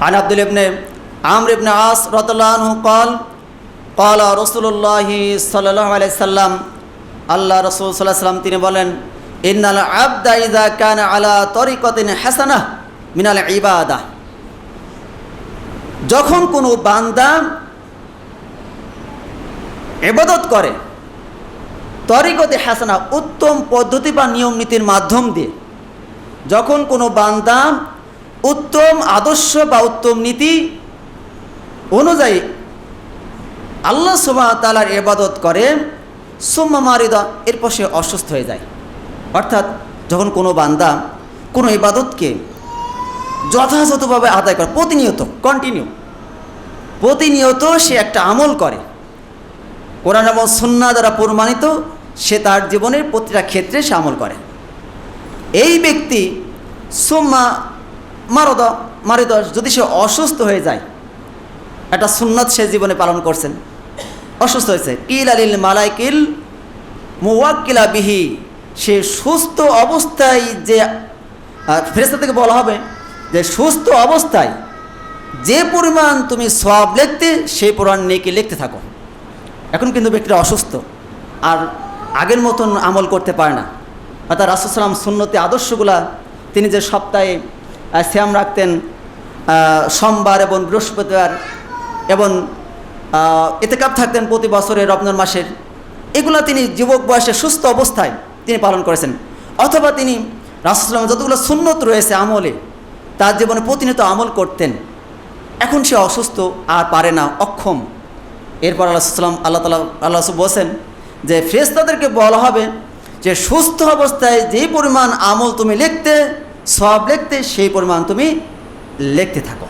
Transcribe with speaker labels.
Speaker 1: عن عبد الله بن عمرو بن عاص رضي الله عنه قال قال رسول الله صلى الله عليه وسلم আল্লাহ রসুল সাল্লাহ সাল্লাম তিনি বলেন ইন্নাল আবদা ইদা কানা আলা তরিকতিন হাসানা মিনাল ইবাদা যখন কোনো বান্দা এবাদত করে তরিকতে হাসানা উত্তম পদ্ধতি বা নিয়ম নীতির মাধ্যম দিয়ে যখন কোনো বান্দা উত্তম আদর্শ বা উত্তম নীতি অনুযায়ী আল্লাহ সুবাহ তালার এবাদত করে, সুম্মা মারিদা, এরপর সে অসুস্থ হয়ে যায়। অর্থাৎ যখন কোনো বান্দা কোনো ইবাদতকে যথাযথভাবে আদায় করে, প্রতিনিয়ত কন্টিনিউ প্রতিনিয়ত সে একটা আমল করে। কোরআন এবং সুন্না দ্বারা প্রমাণিত সে তার জীবনের প্রতিটা ক্ষেত্রে সে আমল করে। এই ব্যক্তি সুম্মা মারদ মারিদ, যদি সে অসুস্থ হয়ে যায়, একটা সুন্নত সে জীবনে পালন করছেন। অসুস্থ হয়েছে। কিল আলিল মালাইকিল মুওয়াক্কিলা বিহি। সে সুস্থ অবস্থায় যে ফেরেস্তা থেকে বলা হবে যে, সুস্থ অবস্থায় যে পরিমাণ তুমি সব লিখতে, সেই পরিমাণ নেকি লিখতে থাকো। এখন কিন্তু ব্যক্তিটা অসুস্থ আর আগের মতন আমল করতে পারে না। অর্থাৎ রাসুসালাম সুন্নতি আদর্শগুলা তিনি যে সপ্তাহে শ্যাম রাখতেন সোমবার এবং বৃহস্পতিবার এবং আহ, এতেকাপ থাকতেন প্রতি বছরের রমজান মাসের। এগুলা তিনি যুবক বয়সে সুস্থ অবস্থায় তিনি পালন করেছেন। অথবা তিনি রাসুসালাম যতগুলো সুন্নত রয়েছে আমলে তার জীবনে প্রতিনিয়ত আমল করতেন। এখন সে অসুস্থ আর পারে না অক্ষম। এরপর আল্লাহ সাল্লাম আল্লাহ তালা আল্লাহ বলছেন যে ফেরেশতাদেরকে বলা হবে যে সুস্থ অবস্থায় যে পরিমাণ আমল তুমি লিখতে সব লিখতে সেই পরিমাণ তুমি লিখতে থাকো।